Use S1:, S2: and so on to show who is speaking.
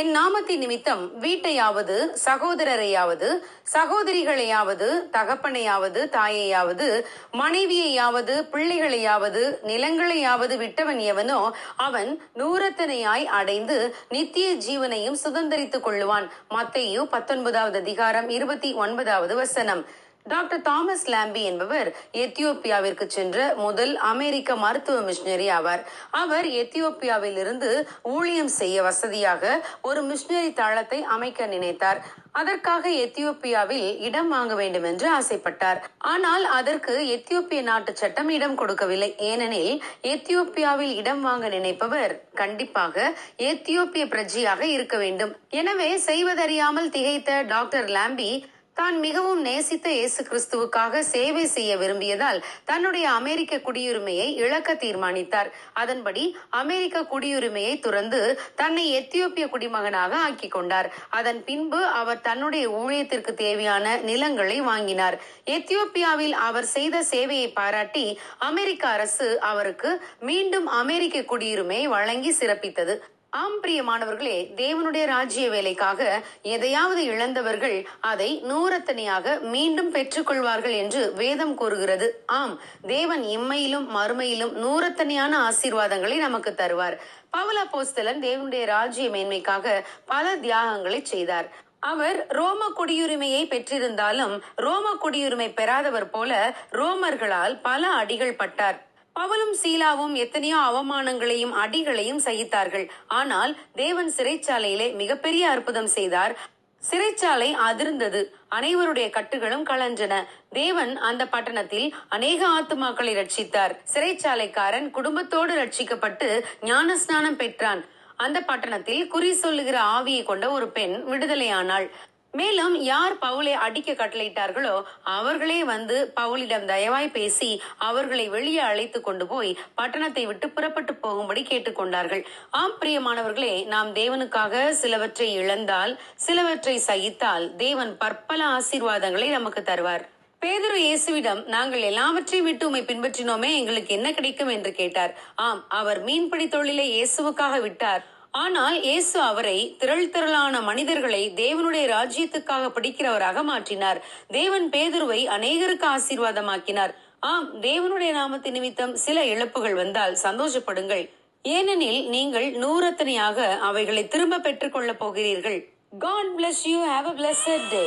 S1: என் நாமத்தின் நிமித்தம் வீட்டையாவது சகோதரரையாவது சகோதரிகளையாவது தகப்பனையாவது தாயையாவது மனைவியையாவது பிள்ளைகளையாவது நிலங்களையாவது விட்டவன் எவனோ அவன் நூறத்தனையாய் அடைந்து நித்திய ஜீவனையும் சுதந்தரித்துக் கொள்ளுவான். மத்தேயு பத்தொன்பதாவது அதிகாரம் இருபத்தி ஒன்பதாவது வசனம். டாக்டர் தாமஸ் லாம்பி என்பவர் எத்தியோப்பியாவிற்கு சென்ற முதல் அமெரிக்க மருத்துவ மிஷினரி ஆவார். அவர் எத்தியோப்பியாவில் இருந்து ஊழியம் செய்ய வசதியாக ஒரு மிஷினரி தளத்தை அமைக்க நினைத்தார். அதற்காக எத்தியோப்பியாவில் இடம் வாங்க வேண்டும் என்று ஆசைப்பட்டார். ஆனால் அதற்கு எத்தியோப்பிய நாட்டு சட்டம் இடம் கொடுக்கவில்லை. ஏனெனில் எத்தியோப்பியாவில் இடம் வாங்க நினைப்பவர் கண்டிப்பாக எத்தியோப்பிய பிரஜையாக இருக்க வேண்டும். எனவே செய்வதறியாமல் திகைத்த டாக்டர் லாம்பி தான் மிகவும் நேசித்த இயேசு கிறிஸ்துவுக்காக சேவை செய்ய விரும்பியதால் தன்னுடைய அமெரிக்க குடியுரிமையை இழக்க தீர்மானித்தார். அதன்படி அமெரிக்க குடியுரிமையை துறந்து தன்னை எத்தியோப்பிய குடிமகனாக ஆக்கி கொண்டார். அதன் பின்பு அவர் தன்னுடைய ஊழியத்திற்கு தேவையான நிலங்களை வாங்கினார். எத்தியோப்பியாவில் அவர் செய்த சேவையை பாராட்டி அமெரிக்க அரசு அவருக்கு மீண்டும் அமெரிக்க குடியுரிமையை வழங்கி சிறப்பித்தது. ஆம் பிரியமானவர்களே தேவனுடைய ராஜ்ய வேலைக்காக எதையாவது இழந்தவர்கள் அதை நூறத்தனையாக மீண்டும் பெற்றுக்கொள்வார்கள் என்று வேதம் கூறுகிறது. ஆம் தேவன் இம்மையிலும் மறுமையிலும் நூறத்தனியான ஆசீர்வாதங்களை நமக்கு தருவார். பவல போஸ்தலன் தேவனுடைய ராஜ்ய மேன்மைக்காக பல தியாகங்களை செய்தார். அவர் ரோம குடியுரிமையை பெற்றிருந்தாலும் ரோம குடியுரிமை பெறாதவர் போல ரோமர்களால் பல அடிகள் பட்டார். பவலும் சீலாவும் எத்தனையோ அவமானங்களையும் அடிகளையும் சகித்தார்கள். ஆனால் தேவன் சிறைச்சாலையிலே மிகப்பெரிய அற்புதம் செய்தார். சிறைச்சாலை அதிர்ந்தது. அனைவருடைய கட்டுகளும் கலன்றன. தேவன் அந்த பட்டணத்தில் அநேக ஆத்துமாக்களை ரட்சித்தார். சிறைச்சாலைக்காரன் குடும்பத்தோடு ரட்சிக்கப்பட்டு ஞானஸ்நானம் பெற்றான். அந்த பட்டணத்தில் குறி சொல்லுகிற ஆவியை கொண்ட ஒரு பெண் விடுதலையானாள். மேலும் யார் பவுலை அடிக்க கட்டளையிட்டார்களோ அவர்களே வந்து பவுலிடம் தயவாய் பேசி அவர்களை வெளியே அழைத்து கொண்டு போய் பட்டணத்தை விட்டு புறப்பட்டு போகும்படி கேட்டுக்கொண்டார்கள். ஆம் பிரியமானவர்களே நாம் தேவனுக்காக சிலவற்றை இழந்தால் சிலவற்றை சகித்தால் தேவன் பற்பல ஆசீர்வாதங்களை நமக்கு தருவார். பேதுரு இயேசுவிடம் நாங்கள் எல்லாவற்றையும் விட்டு உமை பின்பற்றினோமே எங்களுக்கு என்ன கிடைக்கும்? என்று கேட்டார். ஆம் அவர் மீன்பிடி தொழிலை இயேசுவுக்காக விட்டார். ஆனால் இயேசு அவரை திரள் திரளான மனிதர்களை தேவனுடைய ராஜ்யத்துக்காக பிடிக்கிறவராக மாற்றினார். தேவன் பேதுருவை அநேகருக்கு ஆசீர்வாதமாக்கினார். ஆம் தேவனுடைய நாமத்து நிமித்தம் சில இழப்புகள் வந்தால் சந்தோஷப்படுங்கள். ஏனெனில் நீங்கள் நூறத்தனையாக அவைகளை திரும்ப பெற்றுக் கொள்ளப் போகிறீர்கள். God bless you have a blessed day